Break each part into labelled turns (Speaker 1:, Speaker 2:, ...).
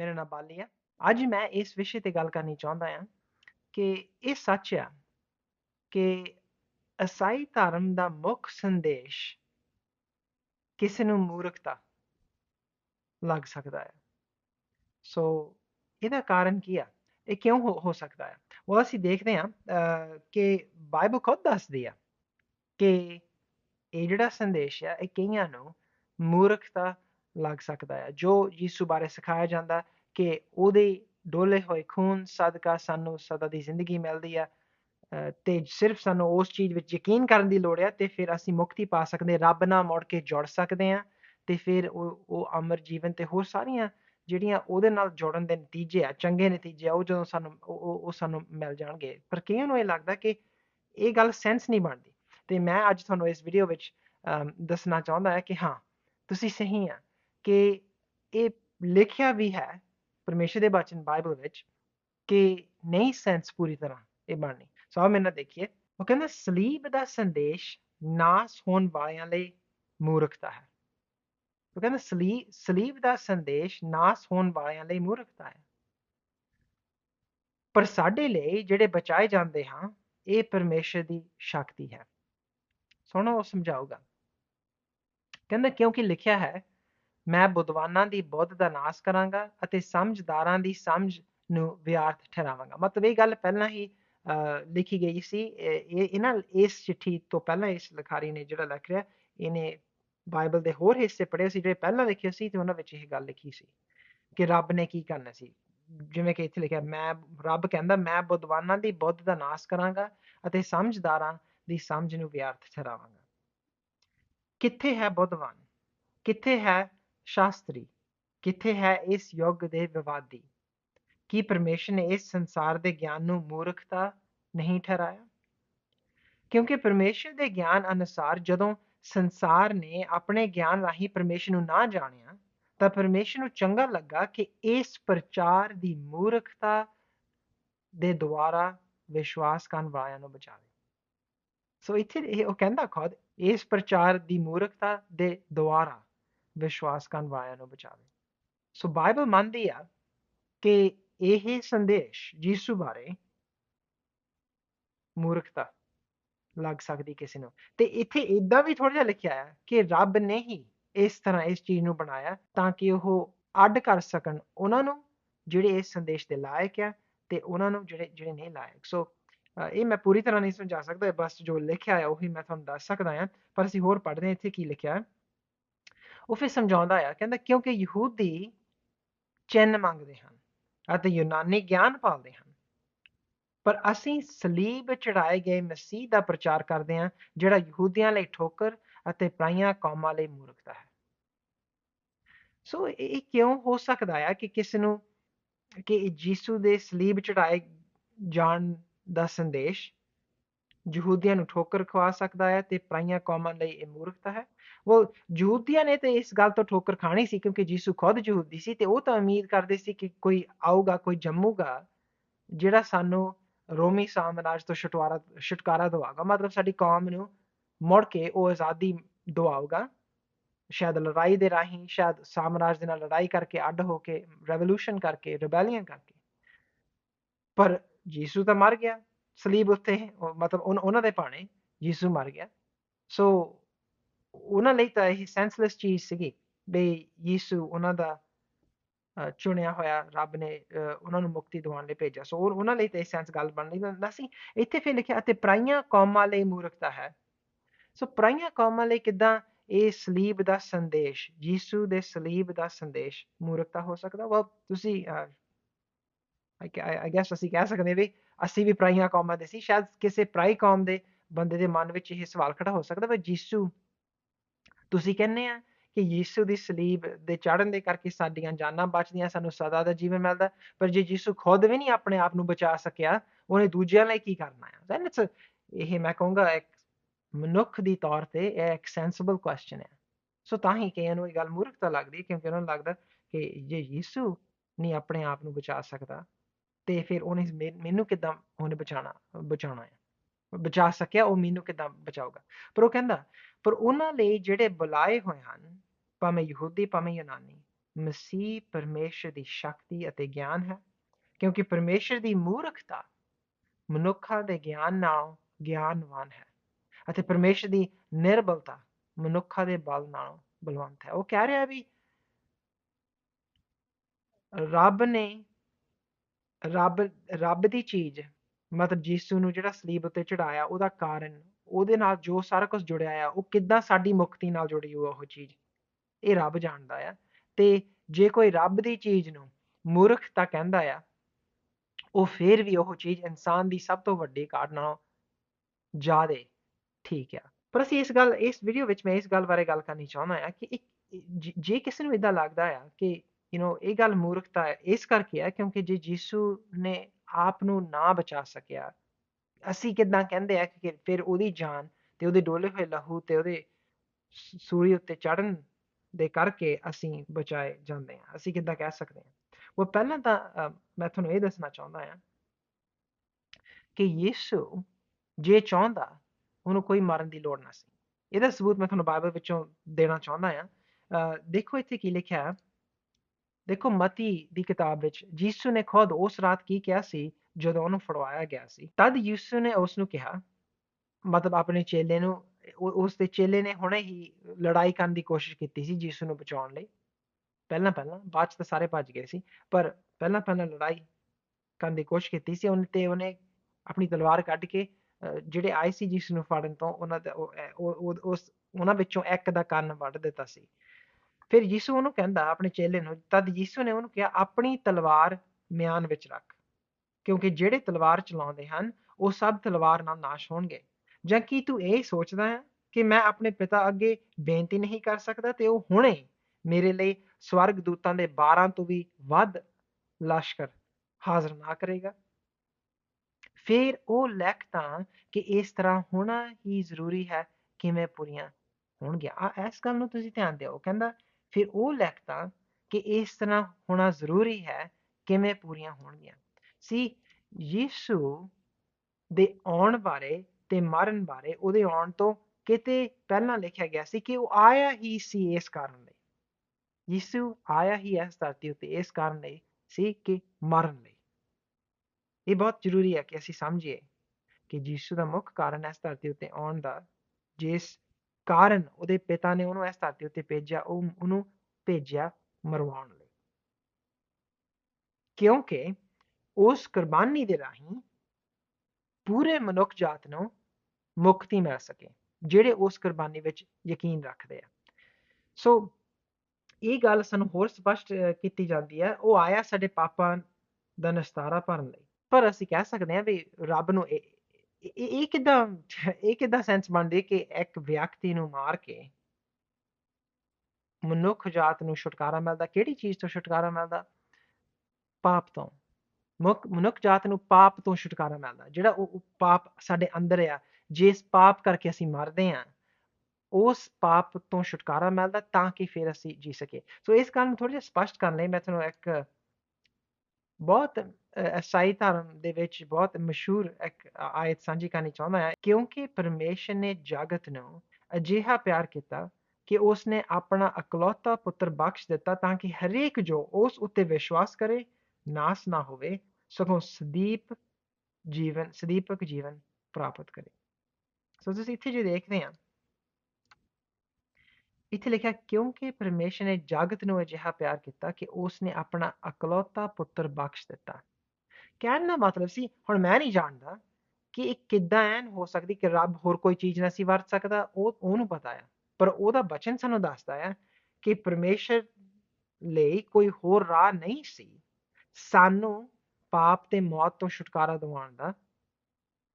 Speaker 1: ਮੇਰਾ ਨਾਮ ਬਾਲੀ ਹੈ ਅੱਜ ਮੈਂ ਇਸ ਵਿਸ਼ੇ ਤੇ ਗੱਲ ਕਰਨੀ ਚਾਹੁੰਦਾ ਹਾਂ ਕਿ ਇਹ ਸੱਚ ਹੈ ਕਿ ਈਸਾਈ ਧਰਮ ਦਾ ਮੁੱਖ ਸੰਦੇਸ਼ ਕਿਸੇ ਨੂੰ ਮੂਰਖਤਾ ਲੱਗ ਸਕਦਾ ਹੈ ਸੋ ਇਹਦਾ ਕਾਰਨ ਕੀ ਆ? ਇਹ ਕਿਉਂ ਹੋ ਹੋ ਸਕਦਾ ਹੈ ਉਹ ਅਸੀਂ ਦੇਖਦੇ ਹਾਂ ਅਹ, ਕਿ ਬਾਈਬਲ ਖੁਦ ਦੱਸਦੀ ਆ ਕਿ ਇਹ ਜਿਹੜਾ ਸੰਦੇਸ਼ ਆ ਇਹ ਕਈਆਂ ਨੂੰ ਮੂਰਖਤਾ ਲੱਗ ਸਕਦਾ ਹੈ। ਜੋ ਯਿਸੂ ਬਾਰੇ ਸਿਖਾਇਆ ਜਾਂਦਾ ਕਿ ਉਹਦੇ ਡੋਲੇ ਹੋਏ ਖੂਨ ਸਦਕਾ ਸਾਨੂੰ ਸਦਾ ਦੀ ਜ਼ਿੰਦਗੀ ਮਿਲਦੀ ਹੈ ਅਹ, ਤੇ ਸਿਰਫ ਸਾਨੂੰ ਉਸ ਚੀਜ਼ ਵਿੱਚ ਯਕੀਨ ਕਰਨ ਦੀ ਲੋੜ ਹੈ ਤੇ ਫਿਰ ਅਸੀਂ ਮੁਕਤੀ ਪਾ ਸਕਦੇ ਰੱਬ ਨਾਲ ਮੁੜ ਕੇ ਜੁੜ ਸਕਦੇ ਹਾਂ ਤੇ ਫਿਰ ਉਹ ਉਹ ਅਮਰ ਜੀਵਨ ਤੇ ਹੋਰ ਸਾਰੀਆਂ ਜਿਹੜੀਆਂ ਉਹਦੇ ਨਾਲ ਜੁੜਨ ਦੇ ਨਤੀਜੇ ਆ ਚੰਗੇ ਨਤੀਜੇ ਆ ਉਹ ਜਦੋਂ ਸਾਨੂੰ ਉਹ ਉਹ- ਸਾਨੂੰ ਮਿਲ ਜਾਣਗੇ। ਪਰ ਕਈਆਂ ਨੂੰ ਇਹ ਲੱਗਦਾ ਕਿ ਇਹ ਗੱਲ ਸੈਂਸ ਨਹੀਂ ਬਣਦੀ। ਤੇ ਮੈਂ ਅੱਜ ਤੁਹਾਨੂੰ ਇਸ ਵੀਡੀਓ ਵਿੱਚ ਅਮ, ਦੱਸਣਾ ਚਾਹੁੰਦਾ ਹਾਂ ਕਿ ਹਾਂ ਤੁਸੀਂ ਸਹੀ ਆ ਕਿ ਇਹ ਲਿਖਿਆ ਵੀ ਹੈ ਪਰਮੇਸ਼ਰ ਦੇ ਬਚਨ ਬਾਈਬਲ ਵਿੱਚ ਕਿ ਨਹੀਂ ਸੈਂਸ ਪੂਰੀ ਤਰ੍ਹਾਂ ਇਹ ਬਣਨੀ। ਸੋ ਆਓ ਮੇਰੇ ਨਾਲ ਦੇਖੀਏ। ਉਹ ਕਹਿੰਦਾ, ਸਲੀਬ ਦਾ ਸੰਦੇਸ਼ ਨਾਸ ਹੋਣ ਵਾਲਿਆਂ ਲਈ ਮੂਰਖਤਾ ਹੈ। ਉਹ ਕਹਿੰਦਾ, ਸਲੀ, ਸਲੀਬ ਦਾ ਸੰਦੇਸ਼ ਨਾਸ ਹੋਣ ਵਾਲਿਆਂ ਲਈ ਮੂਰਖਤਾ ਹੈ। ਪਰ ਸਾਡੇ ਲਈ ਜਿਹੜੇ ਬਚਾਏ ਜਾਂਦੇ ਹਾਂ, ਇਹ ਪਰਮੇਸ਼ਰ ਦੀ ਸ਼ਕਤੀ ਹੈ। ਸੁਣੋ, ਉਹ ਸਮਝਾਊਗਾ। ਕਹਿੰਦਾ, ਕਿਉਂਕਿ ਲਿਖਿਆ ਹੈ ਮੈਂ ਬੁੱਧਵਾਨਾਂ ਦੀ ਬੁੱਧ ਦਾ ਨਾਸ ਕਰਾਂਗਾ ਅਤੇ ਸਮਝਦਾਰਾਂ ਦੀ ਸਮਝ ਨੂੰ ਵਿਅਰਥ ਠਹਿਰਾਵਾਂਗਾ। ਮਤਲਬ ਇਹ ਗੱਲ ਪਹਿਲਾਂ ਹੀ ਅਹ, ਲਿਖੀ ਗਈ ਸੀ। ਇਹ ਇਹਨਾਂ ਇਸ ਚਿੱਠੀ ਤੋਂ ਪਹਿਲਾਂ ਇਸ ਲਿਖਾਰੀ ਨੇ ਜਿਹੜਾ ਲਿਖ ਰਿਹਾ ਇਹਨੇ ਬਾਈਬਲ ਦੇ ਹੋਰ ਹਿੱਸੇ ਪੜ੍ਹੇ ਸੀ ਜਿਹੜੇ ਪਹਿਲਾਂ ਲਿਖੇ ਸੀ ਤੇ ਉਹਨਾਂ ਵਿੱਚ ਇਹ ਗੱਲ ਲਿਖੀ ਸੀ ਕਿ ਰੱਬ ਨੇ ਕੀ ਕਰਨਾ ਸੀ। ਜਿਵੇਂ ਕਿ ਇੱਥੇ ਲਿਖਿਆ ਮੈਂ ਰੱਬ ਕਹਿੰਦਾ ਮੈਂ ਬੁੱਧਵਾਨਾਂ ਦੀ ਬੁੱਧ ਦਾ ਨਾਸ ਕਰਾਂਗਾ ਅਤੇ ਸਮਝਦਾਰਾਂ ਦੀ ਸਮਝ ਨੂੰ ਵਿਅਰਥ ਠਹਿਰਾਵਾਂਗਾ। ਕਿੱਥੇ ਹੈ ਬੁੱਧਵਾਨ? ਕਿੱਥੇ ਹੈ ਸ਼ਾਸਤਰੀ, ਕਿੱਥੇ ਹੈ ਇਸ ਯੁੱਗ ਦੇ ਵਿਵਾਦੀ? ਕੀ ਪਰਮੇਸ਼ਰ ਨੇ ਇਸ ਸੰਸਾਰ ਦੇ ਗਿਆਨ ਨੂੰ ਮੂਰਖਤਾ ਨਹੀਂ ਠਹਿਰਾਇਆ? ਕਿਉਂਕਿ ਪਰਮੇਸ਼ਰ ਦੇ ਗਿਆਨ ਅਨੁਸਾਰ ਜਦੋਂ ਸੰਸਾਰ ਨੇ ਆਪਣੇ ਗਿਆਨ ਰਾਹੀਂ ਪਰਮੇਸ਼ਰ ਨੂੰ ਨਾ ਜਾਣਿਆ, ਤਾਂ ਪਰਮੇਸ਼ਰ ਨੂੰ ਚੰਗਾ ਲੱਗਾ ਕਿ ਇਸ ਪ੍ਰਚਾਰ ਦੀ ਮੂਰਖਤਾ ਦੇ ਦੁਆਰਾ ਵਿਸ਼ਵਾਸ ਕਰਨ ਵਾਲਿਆਂ ਨੂੰ ਬਚਾਵੇ। ਸੋ ਇੱਥੇ ਇਹ ਉਹ ਕਹਿੰਦਾ ਖੁਦ, ਇਸ ਪ੍ਰਚਾਰ ਦੀ ਮੂਰਖਤਾ ਦੇ ਦੁਆਰਾ ਵਿਸ਼ਵਾਸ ਕਰਨ ਵਾਲਿਆਂ ਨੂੰ ਬਚਾਵੇ। ਸੋ ਬਾਈਬਲ ਮੰਨਦੀ ਆ ਕਿ ਇਹ ਸੰਦੇਸ਼ ਯਿਸੂ ਬਾਰੇ ਮੂਰਖਤਾ ਲੱਗ ਸਕਦੀ ਕਿਸੇ ਨੂੰ। ਤੇ ਇੱਥੇ ਇਦਾਂ ਵੀ ਥੋੜਾ ਜਿਹਾ ਲਿਖਿਆ ਆ ਕਿ ਰੱਬ ਨੇ ਹੀ ਇਸ ਤਰ੍ਹਾਂ ਇਸ ਚੀਜ਼ ਨੂੰ ਬਣਾਇਆ ਤਾਂ ਕਿ ਉਹ ਅੱਡ ਕਰ ਸਕਣ। ਉਹਨਾਂ ਨੂੰ ਜਿਹੜੇ ਇਸ ਸੰਦੇਸ਼ ਦੇ ਲਾਇਕ ਆ ਤੇ ਉਹਨਾਂ ਨੂੰ ਜਿਹੜੇ ਜਿਹੜੇ ਨਹੀਂ ਲਾਇਕ। ਸੋ ਇਹ ਮੈਂ ਪੂਰੀ ਤਰ੍ਹਾਂ ਨਹੀਂ ਸਮਝਾ ਸਕਦਾ। ਬਸ ਜੋ ਲਿਖਿਆ ਹੈ ਉਹੀ ਮੈਂ ਤੁਹਾਨੂੰ ਦੱਸ ਸਕਦਾ ਹਾਂ ਪਰ ਅਸੀਂ ਹੋਰ ਪੜ੍ਹਦੇ ਹਾਂ ਇੱਥੇ ਕੀ ਲਿਖਿਆ ਹੈ ਉਹ ਫਿਰ ਸਮਝਾਉਂਦਾ ਆ, ਕਹਿੰਦਾ ਕਿਉਂਕਿ ਯਹੂਦੀ ਚਿੰਨ ਮੰਗਦੇ ਹਨ ਅਤੇ ਯੂਨਾਨੀ ਗਿਆਨ ਪਾਲਦੇ ਹਨ। ਪਰ ਅਸੀਂ ਸਲੀਬ ਚੜਾਏ ਗਏ ਮਸੀਹ ਦਾ ਪ੍ਰਚਾਰ ਕਰਦੇ ਹਾਂ, ਜਿਹੜਾ ਯਹੂਦੀਆਂ ਲਈ ਠੋਕਰ ਅਤੇ ਪਰਾਈਆਂ ਕੌਮਾਂ ਲਈ ਮੂਰਖਤਾ ਹੈ। ਸੋ ਇਹ ਕਿਉਂ ਹੋ ਸਕਦਾ ਹੈ ਕਿ ਕਿਸ ਨੂੰ, ਕਿ ਯੀਸ਼ੂ ਦੇ ਸਲੀਬ ਚੜਾਏ ਜਾਣ ਦਾ ਸੰਦੇਸ਼ ਯਹੂਦੀਆਂ ਨੂੰ ਠੋਕਰ ਖਵਾ ਸਕਦਾ ਹੈ ਤੇ ਪਰਾਈਆਂ ਕੌਮਾਂ ਲਈ ਇਹ ਮੂਰਖਤਾ ਹੈ। ਉਹ ਯਹੂਦੀਆਂ ਨੇ ਤੇ ਇਸ ਗੱਲ ਤੋਂ ਠੋਕਰ ਖਾਣੀ ਸੀ ਕਿਉਂਕਿ ਯੀਸ਼ੂ ਖੁਦ ਯਹੂਦੀ ਸੀ ਤੇ ਉਹ ਤਾਂ ਉਮੀਦ ਕਰਦੇ ਸੀ ਕਿ ਕੋਈ ਆਊਗਾ, ਕੋਈ ਜੰਮੂਗਾ, ਜਿਹੜਾ ਸਾਨੂੰ ਰੋਮੀ ਸਾਮਰਾਜ ਤੋਂ ਛੁਟਵਾਰਾ, ਛੁਟਕਾਰਾ ਦਿਵਾਗਾ। ਮਤਲਬ ਸਾਡੀ ਕੌਮ ਨੂੰ ਮੁੜ ਕੇ ਉਹ ਆਜ਼ਾਦੀ ਦਵਾਊਗਾ। ਸ਼ਾਇਦ ਲੜਾਈ ਦੇ ਰਾਹੀਂ, ਸ਼ਾਇਦ ਸਾਮਰਾਜ ਦੇ ਨਾਲ ਲੜਾਈ ਕਰਕੇ ਅੱਡ ਹੋ ਕੇ ਰੈਵੋਲੂਸ਼ਨ ਕਰਕੇ ਰਿਬੈਲੀਅਨ ਕਰਕੇ। ਪਰ ਯੀਸ਼ੂ ਤਾਂ ਮਰ ਗਿਆ। ਸਲੀਬ ਉੱਤੇ ਮਤਲਬ ਉਨ- ਉਹਨਾਂ ਦੇ ਪਾਣੇ ਯੀਸ਼ੂ ਮਰ ਗਿਆ। ਸੋ ਉਹਨਾਂ ਲਈ ਤਾਂ ਇਹ ਸੈਂਸਲੈਸ ਚੀਜ਼ ਸੀਗੀ ਵੀ ਯੀਸ਼ੂ ਉਹਨਾਂ ਦਾ ਚੁਣਿਆ ਹੋਇਆ ਰੱਬ ਨੇ ਉਹਨਾਂ ਨੂੰ ਮੁਕਤੀ ਦਿਵਾਉਣ ਲਈ ਭੇਜਿਆ। ਸੋ ਉਹਨਾਂ ਲਈ ਤਾਂ ਇਹ ਸੈਂਸ ਗੱਲ ਬਣ ਲਈ ਦਿੰਦਾ ਸੀ, ਇੱਥੇ ਫਿਰ ਲਿਖਿਆ, ਅਤੇ ਪਰਾਈਆਂ ਕੌਮਾਂ ਲਈ ਮੂਰਖਤਾ ਹੈ। ਸੋ ਪਰਾਈਆਂ ਕੌਮਾਂ ਲਈ ਕਿਦਾਂ ਇਹ ਸਲੀਬ ਦਾ ਸੰਦੇਸ਼, ਯੀਸ਼ੂ ਦੇ ਸਲੀਬ ਦਾ ਸੰਦੇਸ਼ ਮੂਰਖਤਾ ਹੋ ਸਕਦਾ? ਵਾ ਤੁਸੀਂ ਆਈ ਗੈਸ ਅਸੀਂ ਕਹਿ ਸਕਦੇ ਵੀ ਅਸੀਂ ਵੀ ਪ੍ਰਾਈਆਂ ਕੌਮਾਂ ਦੇ ਸੀ, ਸ਼ਾਇਦ ਕਿਸੇ ਪ੍ਰਾਈ ਕੌਮ ਦੇ ਬੰਦੇ ਦੇ ਮਨ ਵਿੱਚ ਇਹ ਸਵਾਲ ਖੜਾ ਹੋ ਸਕਦਾ ਵੀ ਯੀਸ਼ੂ ਤੁਸੀਂ ਕਹਿੰਦੇ ਆ ਕਿ ਯੀਸ਼ੂ ਦੀ ਸਲੀਬ ਦੇ ਚੜ੍ਹਨ ਦੇ ਕਰਕੇ ਸਾਡੀਆਂ ਜਾਨਾਂ ਬਚਦੀਆਂ, ਸਾਨੂੰ ਸਦਾ ਦਾ ਜੀਵਨ ਮਿਲਦਾ, ਪਰ ਜੇ ਯੀਸ਼ੂ ਖੁਦ ਵੀ ਨਹੀਂ ਆਪਣੇ ਆਪ ਨੂੰ ਬਚਾ ਸਕਿਆ, ਉਹਨੇ ਦੂਜਿਆਂ ਲਈ ਕੀ ਕਰਨਾ ਹੈ ਦੈਨ ਇਟਸ ਇਹ ਮੈਂ ਕਹੂੰਗਾ, ਇੱਕ ਮਨੁੱਖ ਦੀ ਤੌਰ ਤੇ ਇਹ ਇੱਕ ਸੈਂਸਿਬਲ ਕੁਐਸਚਨ ਹੈ ਸੋ ਤਾਂ ਹੀ ਕਈਆਂ ਨੂੰ ਇਹ ਗੱਲ ਮੂਰਖਤਾ ਲੱਗਦੀ ਹੈ, ਕਿਉਂਕਿ ਉਹਨਾਂ ਨੂੰ ਲੱਗਦਾ ਕਿ ਜੇ ਯੀਸ਼ੂ ਨਹੀਂ ਆਪਣੇ ਆਪ ਨੂੰ ਬਚਾ ਸਕਦਾ ਤੇ ਫਿਰ ਉਹਨੇ ਮੈ- ਮੈਨੂੰ ਕਿੱਦਾਂ ਉਹਨੇ ਬਚਾਉਣਾ ਬਚਾਉਣਾ ਆ ਬਚਾ ਸਕਿਆ, ਉਹ ਮੈਨੂੰ ਕਿੱਦਾਂ ਬਚਾਊਗਾ। ਪਰ ਉਹ ਕਹਿੰਦਾ, ਪਰ ਉਹਨਾਂ ਲਈ ਜਿਹੜੇ ਬੁਲਾਏ ਹੋਏ ਹਨ, ਭਾਵੇਂ ਯਹੂਦੀ, ਭਾਵੇਂ ਯੂਨਾਨੀ, ਮਸੀਹ ਪਰਮੇਸ਼ਰ ਦੀ ਸ਼ਕਤੀ ਅਤੇ ਗਿਆਨ ਹੈ। ਕਿਉਂਕਿ ਪਰਮੇਸ਼ਰ ਦੀ ਮੂਰਖਤਾ ਮਨੁੱਖਾਂ ਦੇ ਗਿਆਨ ਨਾਲ ਗਿਆਨਵਾਨ ਹੈ ਅਤੇ ਪਰਮੇਸ਼ਰ ਦੀ ਨਿਰਬਲਤਾ ਮਨੁੱਖਾਂ ਦੇ ਬਲ ਨਾਲ ਬਲਵੰਤ ਹੈ। ਉਹ ਕਹਿ ਰਿਹਾ ਵੀ ਰੱਬ ਨੇ ਰੱਬ ਰੱਬ ਦੀ ਚੀਜ਼, ਮਤਲਬ ਯਿਸੂ ਨੂੰ ਜਿਹੜਾ ਸਲੀਬ ਉੱਤੇ ਚੜਾਇਆ ਉਹਦਾ ਕਾਰਨ, ਉਹਦੇ ਨਾਲ ਜੋ ਸਾਰਾ ਕੁਝ ਜੁੜਿਆ ਆ, ਉਹ ਕਿੱਦਾਂ ਸਾਡੀ ਮੁਕਤੀ ਨਾਲ ਜੁੜੀ ਹੋਈ ਉਹ ਚੀਜ਼। ਇਹ ਰੱਬ ਜਾਣਦਾ ਆ। ਤੇ ਜੇ ਕੋਈ ਰੱਬ ਦੀ ਚੀਜ਼ ਨੂੰ ਮੂਰਖਤਾ ਕਹਿੰਦਾ ਆ, ਉਹ ਫੇਰ ਵੀ ਉਹ ਚੀਜ਼ ਇਨਸਾਨ ਦੀ ਸਭ ਤੋਂ ਵੱਡੀ ਕਾਢ ਨਾਲੋਂ ਜ਼ਿਆਦਾ ਠੀਕ ਆ। ਪਰ ਅਸੀਂ ਇਸ ਗੱਲ, ਇਸ ਵੀਡੀਓ ਵਿੱਚ ਮੈਂ ਇਸ ਗੱਲ ਬਾਰੇ ਗੱਲ ਕਰਨੀ ਚਾਹੁੰਦਾ ਆ ਕਿ ਜੇ ਕਿਸੇ ਨੂੰ ਇਦਾਂ ਲੱਗਦਾ ਆ ਕਿ ਯੂ نو ਇਹ ਗੱਲ ਮੂਰਖਤਾ ਹੈ। ਇਸ ਕਰਕੇ ਹੈ ਕਿਉਂਕਿ ਜੇ ਯਿਸੂ ਨੇ ਆਪ ਨੂੰ ਨਾ ਬਚਾ ਸਕਿਆ, ਅਸੀਂ ਕਿਦਾਂ ਕਹਿੰਦੇ ਆ ਕਿ ਫਿਰ ਉਹਦੀ ਜਾਨ ਤੇ ਉਹਦੇ ਡੋਲੇ ਹੋਏ ਲਹੂ ਤੇ ਉਹਦੇ ਸੂਰੀ ਉੱਤੇ ਚੜਨ ਦੇ ਕਰਕੇ ਅਸੀਂ ਬਚਾਏ ਜਾਂਦੇ ਹਾਂ। ਅਸੀਂ ਕਿਦਾਂ ਕਹਿ ਸਕਦੇ ਹਾਂ? ਉਹ ਪਹਿਲਾਂ ਤਾਂ ਮੈਂ ਤੁਹਾਨੂੰ ਇਹ ਦੱਸਣਾ ਚਾਹੁੰਦਾ ਹਾਂ ਕਿ ਯਿਸੂ ਜੇ ਚਾਹੁੰਦਾ, ਉਹਨੂੰ ਕੋਈ ਮਾਰਨ ਦੀ ਲੋੜ ਨਾ ਸੀ। ਇਹਦਾ ਸਬੂਤ ਮੈਂ ਤੁਹਾਨੂੰ ਬਾਈਬਲ ਵਿੱਚੋਂ ਦੇਣਾ ਚਾਹੁੰਦਾ ਆ ਦੇਖੋ ਇੱਥੇ ਕੀ ਲਿਖਿਆ ਹੈ। ਦੇਖੋ, ਮਤੀ ਦੀ ਕਿਤਾਬ ਵਿੱਚ ਯਿਸੂ ਨੇ ਖੁਦ ਉਸ ਰਾਤ ਕੀ ਕਿਹਾ ਸੀ, ਜਦੋਂ ਉਹਨੂੰ ਫੜਵਾਇਆ ਗਿਆ ਸੀ, ਤਦ ਯਿਸੂ ਨੇ ਉਸ ਨੂੰ ਕਿਹਾ, ਮਤਲਬ ਆਪਣੇ ਚੇਲੇ ਨੂੰ ਉਸ ਦੇ ਚੇਲੇ ਨੇ ਹੁਣੇ ਹੀ ਲੜਾਈ ਕਰਨ ਦੀ ਕੋਸ਼ਿਸ਼ ਕੀਤੀ ਸੀ ਯਿਸੂ ਨੂੰ ਬਚਾਉਣ ਲਈ। ਪਹਿਲਾਂ ਪਹਿਲਾਂ, ਬਾਅਦ ਚ ਤਾਂ ਸਾਰੇ ਭੱਜ ਗਏ ਸੀ, ਪਰ ਪਹਿਲਾਂ ਪਹਿਲਾਂ ਲੜਾਈ ਕਰਨ ਦੀ ਕੋਸ਼ਿਸ਼ ਕੀਤੀ ਸੀ ਉਹਨੇ ਤੇ ਉਹਨੇ ਆਪਣੀ ਤਲਵਾਰ ਕੱਢ ਕੇ ਜਿਹੜੇ ਆਏ ਸੀ ਯਿਸੂ ਨੂੰ ਫੜਨ ਤੋਂ, ਉਹਨਾਂ ਦਾ ਉਸ, ਉਹਨਾਂ ਵਿੱਚੋਂ ਇੱਕ ਦਾ ਕੰਨ ਵੱਢ ਦਿੱਤਾ ਸੀ। ਫਿਰ ਯਿਸੂ ਉਹਨੂੰ ਕਹਿੰਦਾ ਆਪਣੇ ਚੇਲੇ ਨੂੰ, ਤਦ ਯਿਸੂ ਨੇ ਉਹਨੂੰ ਕਿਹਾ, ਆਪਣੀ ਤਲਵਾਰ ਮਿਆਨ ਵਿੱਚ ਰੱਖ, ਕਿਉਂਕਿ ਜਿਹੜੇ ਤਲਵਾਰ ਚਲਾਉਂਦੇ ਹਨ, ਉਹ ਸਭ ਤਲਵਾਰ ਨਾਲ ਨਾਸ਼ ਹੋਣਗੇ। ਜਾਂ ਕੀ ਤੂੰ ਇਹ ਸੋਚਦਾ ਹੈ ਕਿ ਮੈਂ ਆਪਣੇ ਪਿਤਾ ਅੱਗੇ ਬੇਨਤੀ ਨਹੀਂ ਕਰ ਸਕਦਾ ਤੇ ਉਹ ਹੁਣੇ ਮੇਰੇ ਲਈ ਸਵਰਗ ਦੂਤਾਂ ਦੇ 12 ਤੋਂ ਵੀ ਵੱਧ ਲਸ਼ਕਰ ਹਾਜ਼ਰ ਨਾ ਕਰੇਗਾ? ਫਿਰ ਉਹ ਲਿਖਤਾਂ ਕਿ ਇਸ ਤਰ੍ਹਾਂ ਹੋਣਾ ਹੀ ਜ਼ਰੂਰੀ ਹੈ ਕਿਵੇਂ ਪੂਰੀਆਂ ਹੋਣਗੀਆਂ। ਆ, ਇਸ ਗੱਲ ਨੂੰ ਤੁਸੀਂ ਧਿਆਨ ਦਿਓ। ਕਹਿੰਦਾ ਫਿਰ ਉਹ ਲਿਖਤਾਂ ਕਿ ਇਸ ਤਰ੍ਹਾਂ ਹੋਣਾ ਜ਼ਰੂਰੀ ਹੈ ਕਿਵੇਂ ਪੂਰੀਆਂ ਹੋਣਗੀਆਂ। ਸੀ, ਯਿਸੂ ਦੇ ਆਉਣ ਬਾਰੇ ਤੇ ਮਰਨ ਬਾਰੇ, ਉਹਦੇ ਆਉਣ ਤੋਂ ਕਿਤੇ ਪਹਿਲਾਂ ਲਿਖਿਆ ਗਿਆ ਸੀ ਕਿ ਉਹ ਆਇਆ ਹੀ ਸੀ ਇਸ ਕਾਰਨ ਲਈ। ਯਿਸੂ ਆਇਆ ਹੀ ਇਸ ਧਰਤੀ ਉੱਤੇ ਇਸ ਕਾਰਨ ਲਈ ਸੀ ਕਿ ਮਰਨ ਲਈ। ਇਹ ਬਹੁਤ ਜ਼ਰੂਰੀ ਹੈ ਕਿ ਅਸੀਂ ਸਮਝੀਏ ਕਿ ਯਿਸੂ ਦਾ ਮੁੱਖ ਕਾਰਨ ਇਸ ਧਰਤੀ ਉੱਤੇ ਆਉਣ ਦਾ, ਜਿਸ ਕਾਰਨ ਉਹਦੇ ਪਿਤਾ ਨੇ ਉਹਨੂੰ ਇਸ ਧਰਤੀ ਉੱਤੇ ਭੇਜਿਆ, ਉਹ ਉਹਨੂੰ ਭੇਜਿਆ ਮਰਵਾਉਣ ਲਈ। ਕਿਉਂਕਿ ਉਸ ਕੁਰਬਾਨੀ ਦੇ ਰਾਹੀਂ ਪੂਰੇ ਮਨੁੱਖ ਜਾਤ ਨੂੰ ਮੁਕਤੀ ਮਿਲ ਸਕੇ, ਜਿਹੜੇ ਉਸ ਕੁਰਬਾਨੀ ਵਿੱਚ ਯਕੀਨ ਰੱਖਦੇ ਆ। ਸੋ ਇਹ ਗੱਲ ਸਾਨੂੰ ਹੋਰ ਸਪਸ਼ਟ ਕੀਤੀ ਜਾਂਦੀ ਹੈ, ਉਹ ਆਇਆ ਸਾਡੇ ਪਾਪਾਂ ਦਾ ਨਸਤਾਰਾ ਭਰਨ ਲਈ। ਪਰ ਅਸੀਂ ਕਹਿ ਸਕਦੇ ਹਾਂ ਵੀ ਰੱਬ ਨੂੰ ਇਹ ਇਹ ਕਿਦਾਂ ਇਹ ਕਿਦਾਂ ਸੈਂਸ ਬਣਦੀ ਕਿ ਇੱਕ ਵਿਅਕਤੀ ਨੂੰ ਮਾਰ ਕੇ ਮਨੁੱਖ ਜਾਤ ਨੂੰ ਛੁਟਕਾਰਾ ਮਿਲਦਾ? ਕਿਹੜੀ ਚੀਜ਼ ਤੋਂ ਛੁਟਕਾਰਾ ਮਿਲਦਾ? ਪਾਪ ਤੋਂ। ਮਨੁੱਖ ਜਾਤ ਨੂੰ ਪਾਪ ਤੋਂ ਛੁਟਕਾਰਾ ਮਿਲਦਾ, ਜਿਹੜਾ ਉਹ ਪਾਪ ਸਾਡੇ ਅੰਦਰ ਆ। ਜਿਸ ਪਾਪ ਕਰਕੇ ਅਸੀਂ ਮਰਦੇ ਆਂ ਉਸ ਪਾਪ ਤੋਂ ਛੁਟਕਾਰਾ ਮਿਲਦਾ ਤਾਂ ਕਿ ਫਿਰ ਅਸੀਂ ਜੀ ਸਕੀਏ। ਸੋ ਇਸ ਗੱਲ ਨੂੰ ਥੋੜਾ ਜਿਹਾ ਸਪਸ਼ਟ ਕਰਨ ਲਈ ਮੈਂ ਤੁਹਾਨੂੰ ਇੱਕ ਬਹੁਤ ਈਸਾਈ ਧਰਮ ਦੇ ਵਿੱਚ ਬਹੁਤ ਮਸ਼ਹੂਰ ਇੱਕ ਆਇਤ ਸਾਂਝੀ ਕਰਨੀ ਚਾਹੁੰਦਾ ਹਾਂ ਕਿਉਂਕਿ ਪਰਮੇਸ਼ਰ ਨੇ ਜਗਤ ਨੂੰ ਅਜਿਹਾ ਪਿਆਰ ਕੀਤਾ ਕਿ ਉਸ ਨੇ ਆਪਣਾ ਇਕਲੌਤਾ ਪੁੱਤਰ ਬਖਸ਼ ਦਿੱਤਾ ਤਾਂ ਕਿ ਹਰੇਕ ਜੋ ਉਸ ਉੱਤੇ ਵਿਸ਼ਵਾਸ ਕਰੇ ਨਾਸ ਨਾ ਹੋਵੇ ਸਗੋਂ ਸਦੀਪ ਜੀਵਨ ਸਦੀਪਕ ਜੀਵਨ ਪ੍ਰਾਪਤ ਕਰੇ ਸੋ ਤੁਸੀਂ ਇੱਥੇ ਜੇ ਦੇਖਦੇ ਆ ਇੱਥੇ ਲਿਖਿਆ ਕਿਉਂਕਿ ਪਰਮੇਸ਼ਰ ਨੇ ਜਗਤ ਨੂੰ ਅਜਿਹਾ ਪਿਆਰ ਕੀਤਾ ਕਿ ਉਸ ਨੇ ਆਪਣਾ ਇਕਲੌਤਾ ਪੁੱਤਰ ਬਖਸ਼ ਦਿੱਤਾ। ਕਹਿਣ ਦਾ ਮਤਲਬ ਸੀ, ਹੁਣ ਮੈਂ ਨਹੀਂ ਜਾਣਦਾ ਕਿ ਇਹ ਕਿੱਦਾਂ ਐਨ ਹੋ ਸਕਦੀ ਕਿ ਰੱਬ ਹੋਰ ਕੋਈ ਚੀਜ਼ ਨਾ ਸੀ ਵਰਤ ਸਕਦਾ, ਉਹ, ਉਹਨੂੰ ਪਤਾ ਆ। ਪਰ ਉਹਦਾ ਬਚਨ ਸਾਨੂੰ ਦੱਸਦਾ ਆ ਕਿ ਪਰਮੇਸ਼ਰ ਲਈ ਕੋਈ ਹੋਰ ਰਾਹ ਨਹੀਂ ਸੀ। ਸਾਨੂੰ ਪਾਪ ਤੇ ਮੌਤ ਤੋਂ ਛੁਟਕਾਰਾ ਦਿਵਾਉਣ ਦਾ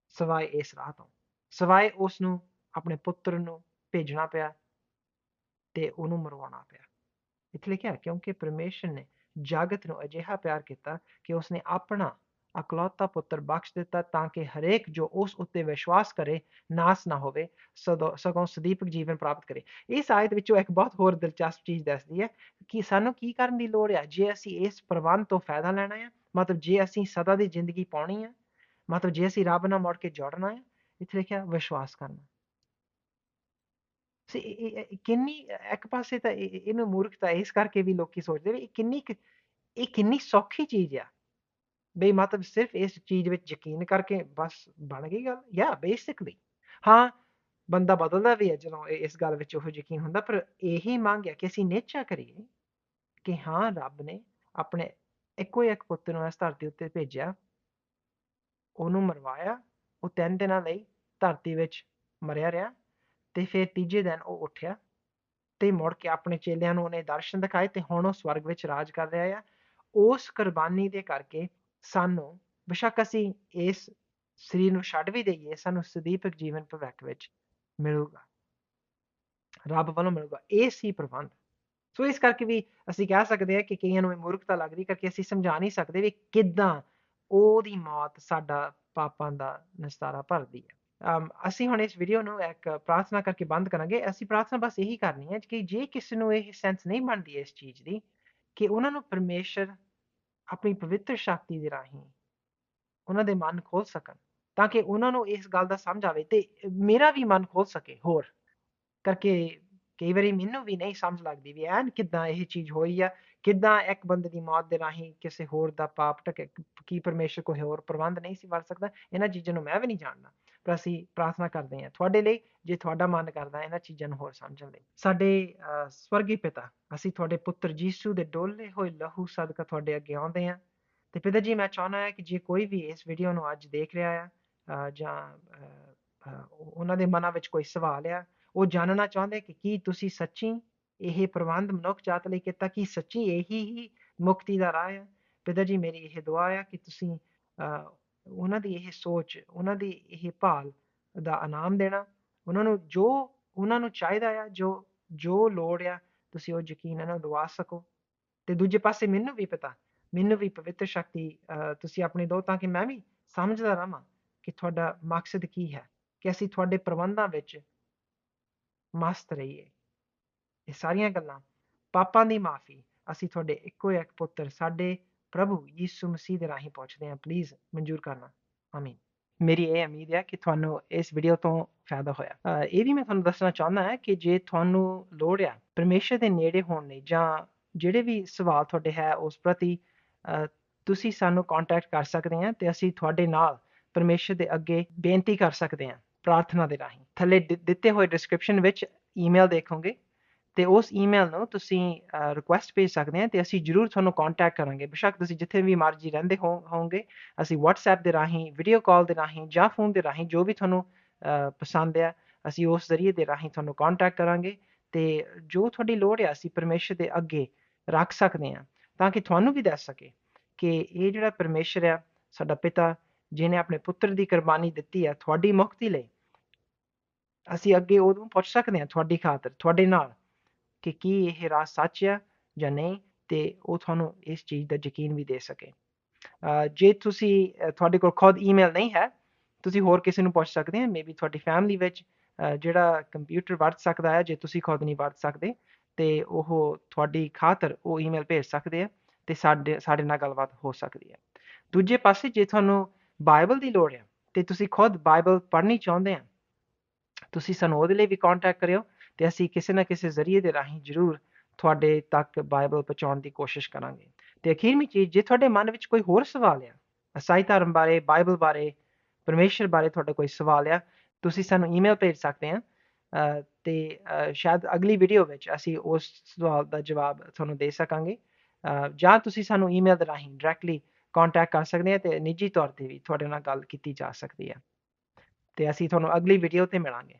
Speaker 1: ਸਵਾਏ ਇਸ ਰਾਹ ਤੋਂ। ਸਵਾਏ ਉਸ ਨੂੰ ਆਪਣੇ ਪੁੱਤਰ ਨੂੰ ਭੇਜਣਾ ਪਿਆ। ਤੇ ਉਹਨੂੰ ਮਰਵਾਉਣਾ ਪਿਆ। ਇੱਥੇ ਲਿਖਿਆ ਕਿਉਂਕਿ ਪਰਮੇਸ਼ਰ ਨੇ ਜਾਗਤ ਨੂੰ ਅਜਿਹਾ ਪਿਆਰ ਕੀਤਾ ਕਿ ਉਸਨੇ ਆਪਣਾ ਅਕਲੌਤਾ ਪੁੱਤਰ ਬਖਸ਼ ਦਿੱਤਾ ਤਾਂ ਕਿ ਹਰੇਕ ਜੋ ਉਸ ਉੱਤੇ ਵਿਸ਼ਵਾਸ ਕਰੇ, ਨਾਸ ਨਾ ਹੋਵੇ ਸਗੋਂ ਸਦੀਪਕ ਜੀਵਨ ਪ੍ਰਾਪਤ ਕਰੇ। ਇਸ ਆਇਤ ਵਿੱਚੋਂ ਇੱਕ ਬਹੁਤ ਹੋਰ ਦਿਲਚਸਪ ਚੀਜ਼ ਦੱਸਦੀ ਹੈ ਕਿ ਸਾਨੂੰ ਕੀ ਕਰਨ ਦੀ ਲੋੜ ਹੈ ਜੇ ਅਸੀਂ ਇਸ ਪ੍ਰਬੰਧ ਤੋਂ ਫਾਇਦਾ ਲੈਣਾ ਹੈ ਮਤਲਬ ਜੇ ਅਸੀਂ ਸਦਾ ਦੀ ਜ਼ਿੰਦਗੀ ਪਾਉਣੀ ਹੈ ਮਤਲਬ ਜੇ ਅਸੀਂ ਰੱਬ ਨਾਲ ਮੁੜ ਕੇ ਜੁੜਨਾ ਹੈ ਇੱਥੇ ਲਿਖਿਆ ਵਿਸ਼ਵਾਸ ਕਰਨਾ। ਕਿੰਨੀ ਇੱਕ ਪਾਸੇ ਤਾਂ ਇਹ- ਇਹ- ਇਹਨੂੰ ਮੂਰਖਤਾ ਇਸ ਕਰਕੇ ਵੀ ਲੋਕੀ ਸੋਚਦੇ ਵੀ ਇਹ ਕਿੰਨੀ ਕੁ- ਇਹ ਕਿੰਨੀ ਸੌਖੀ ਚੀਜ਼ ਆ ਬਈ ਮਤਲਬ ਸਿਰਫ ਇਸ ਚੀਜ਼ ਵਿੱਚ ਯਕੀਨ ਕਰਕੇ ਬਸ ਬਣ ਗਈ ਗੱਲ ਯਾ ਬੇਸਿਕਲੀ ਹਾਂ ਬੰਦਾ ਬਦਲਦਾ ਵੀ ਹੈ ਜਦੋਂ ਇਸ ਗੱਲ ਵਿੱਚ ਉਹ ਯਕੀਨ ਹੁੰਦਾ ਪਰ ਇਹੀ ਮੰਗ ਹੈ ਕਿ ਅਸੀਂ ਨਿਚਾ ਕਰੀਏ ਕਿ ਹਾਂ ਰੱਬ ਨੇ ਆਪਣੇ ਇੱਕੋ ਇੱਕ ਪੁੱਤ ਨੂੰ ਇਸ ਧਰਤੀ ਉੱਤੇ ਭੇਜਿਆ ਉਹਨੂੰ ਮਰਵਾਇਆ ਉਹ ਤਿੰਨ ਦਿਨਾਂ ਲਈ ਧਰਤੀ ਵਿੱਚ ਮਰਿਆ ਰਿਹਾ ਤੇ ਫਿਰ ਤੀਜੇ ਦਿਨ ਉਹ ਉੱਠਿਆ ਤੇ ਮੁੜ ਕੇ ਆਪਣੇ ਚੇਲਿਆਂ ਨੂੰ ਉਹਨੇ ਦਰਸ਼ਨ ਦਿਖਾਏ ਤੇ ਹੁਣ ਉਹ ਸਵਰਗ ਵਿੱਚ ਰਾਜ ਕਰ ਰਿਹਾ ਆ। ਉਸ ਕੁਰਬਾਨੀ ਦੇ ਕਰਕੇ ਸਾਨੂੰ ਬੇਸ਼ੱਕ ਅਸੀਂ ਇਸ ਸਰੀਰ ਨੂੰ ਛੱਡ ਵੀ ਦਈਏ, ਸਾਨੂੰ ਸਦੀਪਕ ਜੀਵਨ ਭਵਿੱਖ ਵਿੱਚ ਮਿਲੂਗਾ। ਰੱਬ ਵੱਲੋਂ ਮਿਲੂਗਾ, ਇਹ ਸੀ ਪ੍ਰਬੰਧ। ਸੋ ਇਸ ਕਰਕੇ ਵੀ ਅਸੀਂ ਕਹਿ ਸਕਦੇ ਹਾਂ ਕਿ ਕਈਆਂ ਨੂੰ ਇਹ ਮੂਰਖਤਾ ਲੱਗਦੀ ਕਰਕੇ ਅਸੀਂ ਸਮਝਾ ਨਹੀਂ ਸਕਦੇ ਵੀ ਕਿੱਦਾਂ ਉਹਦੀ ਮੌਤ ਸਾਡਾ ਪਾਪਾਂ ਦਾ ਨਿਸਤਾਰਾ ਭਰਦੀ ਹੈ। ਅਸੀਂ ਹੁਣ ਇਸ ਵੀਡੀਓ ਨੂੰ ਇੱਕ ਪ੍ਰਾਰਥਨਾ ਕਰਕੇ ਬੰਦ ਕਰਾਂਗੇ। ਅਸੀਂ ਪ੍ਰਾਰਥਨਾ ਬਸ ਇਹੀ ਕਰਨੀ ਹੈ ਕਿ ਜੇ ਕਿਸੇ ਨੂੰ ਇਹ ਸੈਂਸ ਨਹੀਂ ਬਣਦੀ ਇਸ ਚੀਜ਼ ਦੀ, ਕਿ ਉਹਨਾਂ ਨੂੰ ਪਰਮੇਸ਼ਰ ਆਪਣੀ ਪਵਿੱਤਰ ਸ਼ਕਤੀ ਦੇ ਰਾਹੀਂ ਉਹਨਾਂ ਦੇ ਮਨ ਖੋਲ ਸਕਣ, ਤਾਂ ਕਿ ਉਹਨਾਂ ਨੂੰ ਇਸ ਗੱਲ ਦਾ ਸਮਝ ਆਵੇ ਤੇ ਮੇਰਾ ਵੀ ਮਨ ਖੋਲ ਸਕੇ ਹੋਰ। ਕਰਕੇ ਕਈ ਵਾਰੀ ਮੈਨੂੰ ਵੀ ਨਹੀਂ ਸਮਝ ਲੱਗਦੀ ਵੀ ਐਨ ਕਿੱਦਾਂ ਇਹ ਚੀਜ਼ ਹੋਈ ਆ, ਕਿੱਦਾਂ ਇੱਕ ਬੰਦੇ ਦੀ ਮੌਤ ਦੇ ਰਾਹੀਂ ਕਿਸੇ ਹੋਰ ਦਾ ਪਾਪ ਢਕੇ, ਕੀ ਪਰਮੇਸ਼ਰ ਕੋਈ ਹੋਰ ਪ੍ਰਬੰਧ ਨਹੀਂ ਸੀ ਵਰ ਸਕਦਾ। ਇਹਨਾਂ ਚੀਜ਼ਾਂ ਨੂੰ ਮੈਂ ਵੀ ਨਹੀਂ ਜਾਣਦਾ ਪਰ ਅਸੀਂ ਪ੍ਰਾਰਥਨਾ ਕਰਦੇ ਹਾਂ ਤੁਹਾਡੇ ਲਈ ਜੇ ਤੁਹਾਡਾ ਮਨ ਕਰਦਾ ਇਹਨਾਂ ਚੀਜ਼ਾਂ ਨੂੰ ਹੋਰ ਸਮਝਣ ਲਈ। ਸਾਡੇ ਅਹ, ਸਵਰਗੀ ਪਿਤਾ ਅਸੀਂ ਤੁਹਾਡੇ ਪੁੱਤਰ ਯੀਸ਼ੂ ਦੇ ਡੋਲੇ ਹੋਏ ਲਹੂ ਸਦਕਾ ਤੁਹਾਡੇ ਅੱਗੇ ਆਉਂਦੇ ਹਾਂ। ਤੇ ਪਿਤਾ ਜੀ ਮੈਂ ਚਾਹੁੰਦਾ ਹਾਂ ਕਿ ਜੇ ਕੋਈ ਵੀ ਇਸ ਵੀਡੀਓ ਨੂੰ ਅੱਜ ਦੇਖ ਰਿਹਾ ਆ ਜਾਂ ਅਹ, ਉਹਨਾਂ ਦੇ ਮਨਾਂ ਵਿੱਚ ਕੋਈ ਸਵਾਲ ਆ ਉਹ ਜਾਣਨਾ ਚਾਹੁੰਦੇ ਕਿ ਕੀ ਤੁਸੀਂ ਸੱਚੀ ਇਹ ਪ੍ਰਬੰਧ ਮਨੁੱਖ ਜਾਤ ਲਈ ਕੀਤਾ ਕਿ ਸੱਚੀ ਇਹੀ ਹੀ ਮੁਕਤੀ ਦਾ ਰਾਹ ਹੈ ਪਿਤਾ ਜੀ ਮੇਰੀ ਇਹ ਦੁਆ ਹੈ ਕਿ ਤੁਸੀਂ ਅਹ, ਉਹਨਾਂ ਦੀ ਇਹ ਸੋਚ ਉਹਨਾਂ ਦੀ ਇਹ ਭਾਲ ਦਾ ਇਨਾਮ ਦੇਣਾ ਉਹਨਾਂ ਨੂੰ ਜੋ ਉਹਨਾਂ ਨੂੰ ਚਾਹੀਦਾ ਆ ਜੋ ਜੋ ਲੋੜ ਆ ਤੁਸੀਂ ਉਹ ਯਕੀਨ ਇਹਨਾਂ ਦਵਾ ਸਕੋ। ਤੇ ਦੂਜੇ ਪਾਸੇ ਮੈਨੂੰ ਵੀ ਪਤਾ ਮੈਨੂੰ ਵੀ ਪਵਿੱਤਰ ਸ਼ਕਤੀ ਅਹ, ਤੁਸੀਂ ਆਪਣੀ ਦਿਓ ਤਾਂ ਕਿ ਮੈਂ ਵੀ ਸਮਝਦਾ ਰਹਾਂ ਕਿ ਤੁਹਾਡਾ ਮਕਸਦ ਕੀ ਹੈ ਕਿ ਅਸੀਂ ਤੁਹਾਡੇ ਪ੍ਰਬੰਧਾਂ ਵਿੱਚ ਮਸਤ ਰਹੀਏ। ਇਹ ਸਾਰੀਆਂ ਗੱਲਾਂ ਪਾਪਾਂ ਦੀ ਮਾਫੀ ਅਸੀਂ ਤੁਹਾਡੇ ਇੱਕੋ ਇੱਕ ਪੁੱਤਰ ਸਾਡੇ ਪ੍ਰਭੂ ਯੀਸ਼ੂ ਮਸੀਹ ਦੇ ਰਾਹੀਂ ਪਹੁੰਚਦੇ ਹਾਂ ਪਲੀਜ਼ ਮਨਜ਼ੂਰ ਕਰਨਾ ਆਮੀਨ ਮੇਰੀ ਇਹ ਉਮੀਦ ਹੈ ਕਿ ਤੁਹਾਨੂੰ ਇਸ ਵੀਡੀਓ ਤੋਂ ਫਾਇਦਾ ਹੋਇਆ ਇਹ ਵੀ ਮੈਂ ਤੁਹਾਨੂੰ ਦੱਸਣਾ ਚਾਹੁੰਦਾ ਹਾਂ ਕਿ ਜੇ ਤੁਹਾਨੂੰ ਲੋੜ ਆ ਪਰਮੇਸ਼ਰ ਦੇ ਨੇੜੇ ਹੋਣ ਲਈ ਜਾਂ ਜਿਹੜੇ ਵੀ ਸਵਾਲ ਤੁਹਾਡੇ ਹੈ ਉਸ ਪ੍ਰਤੀ ਤੁਸੀਂ ਸਾਨੂੰ ਕੰਟੈਕਟ ਕਰ ਸਕਦੇ ਹਾਂ ਤੇ ਅਸੀਂ ਤੁਹਾਡੇ ਨਾਲ ਪਰਮੇਸ਼ਰ ਦੇ ਅੱਗੇ ਬੇਨਤੀ ਕਰ ਸਕਦੇ ਹਾਂ ਪ੍ਰਾਰਥਨਾ ਦੇ ਰਾਹੀਂ ਥੱਲੇ ਦਿੱਤੇ ਹੋਏ ਡਿਸਕ੍ਰਿਪਸ਼ਨ ਵਿੱਚ ਈਮੇਲ ਦੇਖੋਗੇ ਤੇ ਉਸ ਈਮੇਲ ਨੂੰ ਤੁਸੀਂ ਰਿਕੁਐਸਟ ਭੇਜ ਸਕਦੇ ਹਾਂ ਤੇ ਅਸੀਂ ਜਰੂਰ ਤੁਹਾਨੂੰ ਕੰਟੈਕਟ ਕਰਾਂਗੇ। ਬੇਸ਼ੱਕ ਤੁਸੀਂ ਜਿੱਥੇ ਵੀ ਮਰਜ਼ੀ ਰਹਿੰਦੇ ਹੋ, ਹੋਵੋਗੇ, ਅਸੀਂ WhatsApp ਦੇ ਰਾਹੀਂ ਵੀਡੀਓ ਕਾਲ ਦੇ ਰਾਹੀਂ ਜਾਂ ਫੋਨ ਦੇ ਰਾਹੀਂ ਜੋ ਵੀ ਤੁਹਾਨੂੰ ਪਸੰਦ ਆ, ਅਸੀਂ ਉਸ ਜ਼ਰੀਏ ਦੇ ਰਾਹੀਂ ਤੁਹਾਨੂੰ ਕੰਟੈਕਟ ਕਰਾਂਗੇ ਤੇ ਜੋ ਤੁਹਾਡੀ ਲੋੜ ਹੈ ਅਸੀਂ ਪਰਮੇਸ਼ਰ ਦੇ ਅੱਗੇ ਰੱਖ ਸਕਦੇ ਹਾਂ। ਤਾਂ ਕਿ ਤੁਹਾਨੂੰ ਵੀ ਦੱਸ ਸਕੇ ਕਿ ਇਹ ਜਿਹੜਾ ਪਰਮੇਸ਼ਰ ਆ, ਸਾਡਾ ਪਿਤਾ ਜਿਨੇ ਆਪਣੇ ਪੁੱਤਰ ਦੀ ਕੁਰਬਾਨੀ ਦਿੱਤੀ ਹੈ ਤੁਹਾਡੀ ਮੁਕਤੀ ਲਈ, ਅਸੀਂ ਅੱਗੇ ਉਹਨੂੰ ਪੁੱਛ ਸਕਦੇ ਹਾਂ ਤੁਹਾਡੀ ਖਾਤਰ, ਤੁਹਾਡੇ ਨਾਲ। ਕਿ ਕੀ ਇਹ ਰਾਹ ਸੱਚ ਆ ਜਾਂ ਨਹੀਂ ਤੇ ਉਹ ਤੁਹਾਨੂੰ ਇਸ ਚੀਜ਼ ਦਾ ਯਕੀਨ ਵੀ ਦੇ ਸਕੇ। ਜੇ ਤੁਸੀਂ ਤੁਹਾਡੇ ਕੋਲ ਖੁਦ ਈਮੇਲ ਨਹੀਂ ਹੈ, ਤੁਸੀਂ ਹੋਰ ਕਿਸੇ ਨੂੰ ਪੁੱਛ ਸਕਦੇ ਹੋ ਮੇਬੀ ਤੁਹਾਡੀ ਫੈਮਿਲੀ ਵਿੱਚ ਜਿਹੜਾ ਕੰਪਿਊਟਰ ਵਰਤ ਸਕਦਾ ਹੈ, ਜੇ ਤੁਸੀਂ ਖੁਦ ਨਹੀਂ ਵਰਤ ਸਕਦੇ, ਤੇ ਉਹ ਤੁਹਾਡੀ ਖਾਤਰ ਉਹ ਈਮੇਲ ਭੇਜ ਸਕਦੇ ਆ ਤੇ ਸਾਡੇ ਸਾਡੇ ਨਾਲ ਗੱਲਬਾਤ ਹੋ ਸਕਦੀ ਹੈ। ਦੂਜੇ ਪਾਸੇ ਜੇ ਤੁਹਾਨੂੰ ਬਾਈਬਲ ਦੀ ਲੋੜ ਹੈ ਤੇ ਤੁਸੀਂ ਖੁਦ ਬਾਈਬਲ ਪੜ੍ਹਨੀ ਚਾਹੁੰਦੇ ਆ, ਤੁਸੀਂ ਸਾਨੂੰ ਉਹਦੇ ਲਈ ਵੀ ਕੰਟੈਕਟ ਕਰਿਓ ਤੇ ਅਸੀਂ ਕਿਸੇ ਨਾ ਕਿਸੇ ਜ਼ਰੀਏ ਦੇ ਰਾਹੀਂ ਜ਼ਰੂਰ ਤੁਹਾਡੇ ਤੱਕ ਬਾਈਬਲ ਪਹੁੰਚਾਉਣ ਦੀ ਕੋਸ਼ਿਸ਼ ਕਰਾਂਗੇ। ਤੇ ਅਖੀਰਵੀਂ ਚੀਜ਼ ਜੇ ਤੁਹਾਡੇ ਮਨ ਵਿੱਚ ਕੋਈ ਹੋਰ ਸਵਾਲ ਆ ਈਸਾਈ ਧਰਮ ਬਾਰੇ, ਬਾਈਬਲ ਬਾਰੇ, ਪਰਮੇਸ਼ਰ ਬਾਰੇ ਤੁਹਾਡਾ ਕੋਈ ਸਵਾਲ ਆ, ਤੁਸੀਂ ਸਾਨੂੰ ਈਮੇਲ ਭੇਜ ਸਕਦੇ ਆ। ਅਹ ਤੇ ਸ਼ਾਇਦ ਅਗਲੀ ਵੀਡੀਓ ਵਿੱਚ ਅਸੀਂ ਉਸ ਸਵਾਲ ਦਾ ਜਵਾਬ ਤੁਹਾਨੂੰ ਦੇ ਸਕਾਂਗੇ। ਜਾਂ ਤੁਸੀਂ ਸਾਨੂੰ ਈਮੇਲ ਦੇ ਰਾਹੀਂ ਡਾਇਰੈਕਟਲੀ ਕੰਟੈਕਟ ਕਰ ਸਕਦੇ ਆ ਤੇ ਨਿੱਜੀ ਤੌਰ ਤੇ ਵੀ ਤੁਹਾਡੇ ਨਾਲ ਗੱਲ ਕੀਤੀ ਜਾ ਸਕਦੀ ਹੈ ਤੇ ਅਸੀਂ ਤੁਹਾਨੂੰ ਅਗਲੀ ਵੀਡੀਓ ਤੇ ਮਿਲਾਂਗੇ।